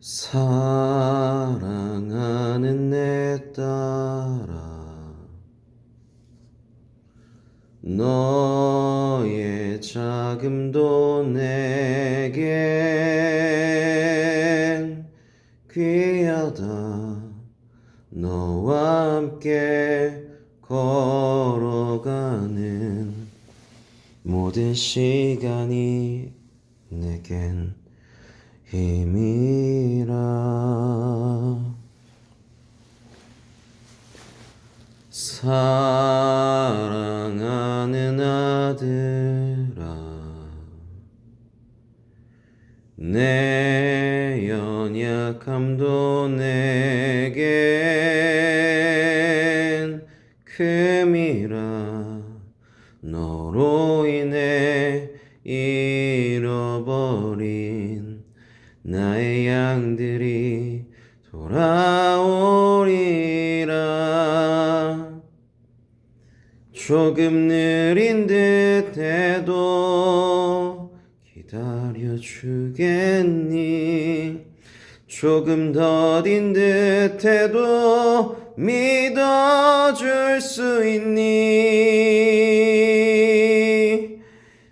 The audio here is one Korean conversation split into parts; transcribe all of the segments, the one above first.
사랑하는 내 딸아 너의 자금도 내겐 귀하다. 너와 함께 걸어가는 모든 시간이 내겐 힘이라. 사랑하는 아들아 내 연약함도 내겐 금이라. 너로 인해 잃어버린 나의 양들이 돌아오리라. 조금 느린 듯해도 기다려 주겠니? 조금 더딘 듯해도 믿어줄 수 있니?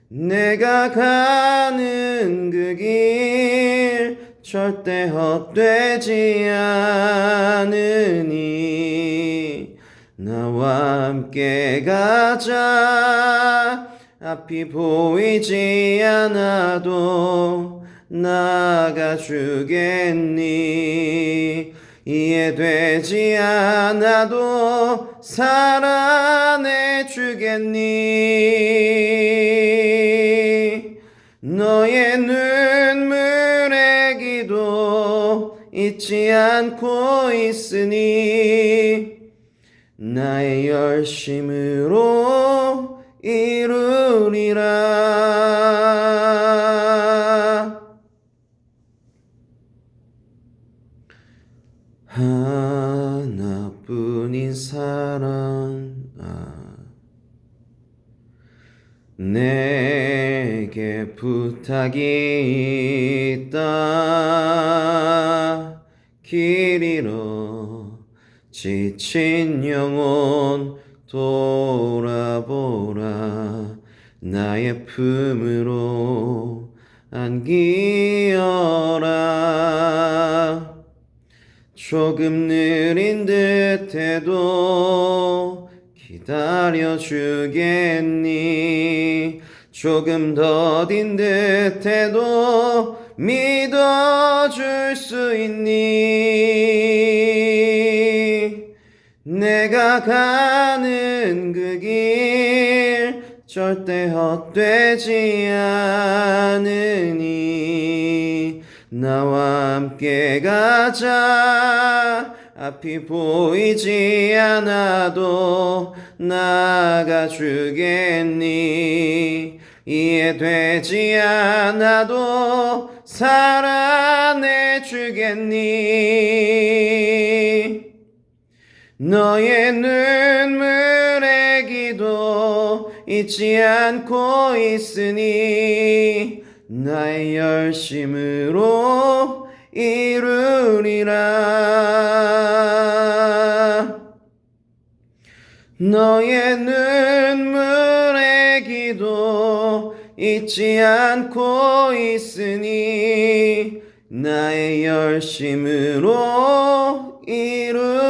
내가 가는 그길 절대 헛되지 않으니 나와 함께 가자. 앞이 보이지 않아도 나가 주겠니? 이해되지 않아도 살아내 주겠니? 너의 눈 잊지 않고 있으니 나의 열심으로 이루리라. 하나뿐인 사랑 아 내게 부탁이 있다 길 잃어 지친 영혼 돌아보라. 나의 품으로 안기어라. 조금 느린 듯해도 기다려 주겠니? 조금 더딘 듯해도 믿어 줄 수 있니? 내가 가는 그 길 절대 헛되지 않으니 나와 함께 가자. 앞이 보이지 않아도 나가 주겠니 이해되지 않아도 살아내 주겠니? 너의 눈물의 기도 잊지 않고 있으니 나의 열심으로 이루리라. 너의 눈물의 기도 잊지 않고 있으니 나의 열심으로 이루리라